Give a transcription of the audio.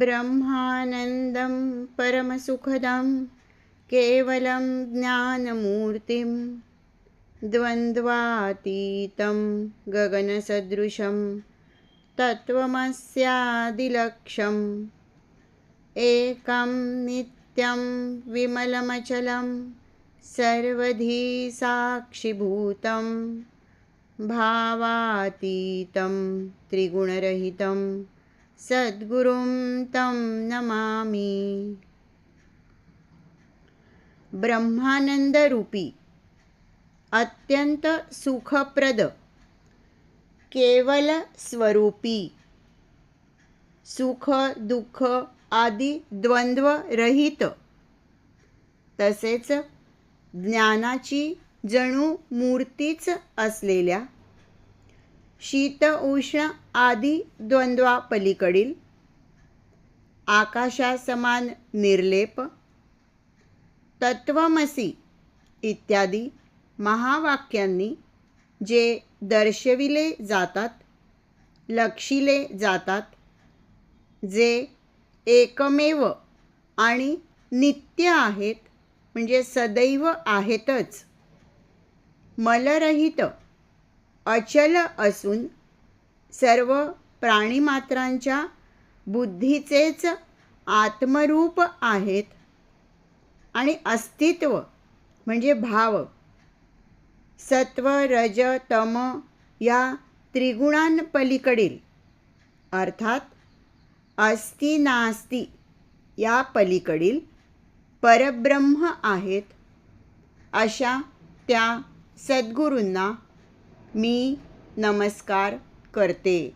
ब्रह्मानन्दं परमसुखदं केवलं ज्ञानमूर्तिं द्वन्द्वातीतं गगनसदृशं तत्त्वमस्यादिलक्ष्यम् एकं नित्यं विमलमचलं सर्वधी साक्षिभूतं भावातीतं त्रिगुणरहितं सद्गुरुं तं नमामि। ब्रह्मानंदरूपी अत्यंत सुखप्रद केवल स्वरूपी सुख दुःख आदी द्वंद्व रहित तसेच ज्ञानाची जणू मूर्तीच असलेल्या शीत उष्ण आदी द्वंद्वापलीकडील आकाशासमान निर्लेप तत्वमसी इत्यादी महावाक्यांनी जे दर्शविले जातात लक्षिले जातात जे एकमेव आणि नित्य आहेत म्हणजे सदैव आहेतच मलरहित अचल असून सर्व प्राणीमात्रांच्या बुद्धीचेच आत्मरूप आहेत आणि अस्तित्व म्हणजे भाव. सत्व रज तम या त्रिगुणांपलीकडील अर्थात अस्ति नास्ति या पलीकडील परब्रह्म आहेत अशा त्या सद्गुरूंना मी नमस्कार करते.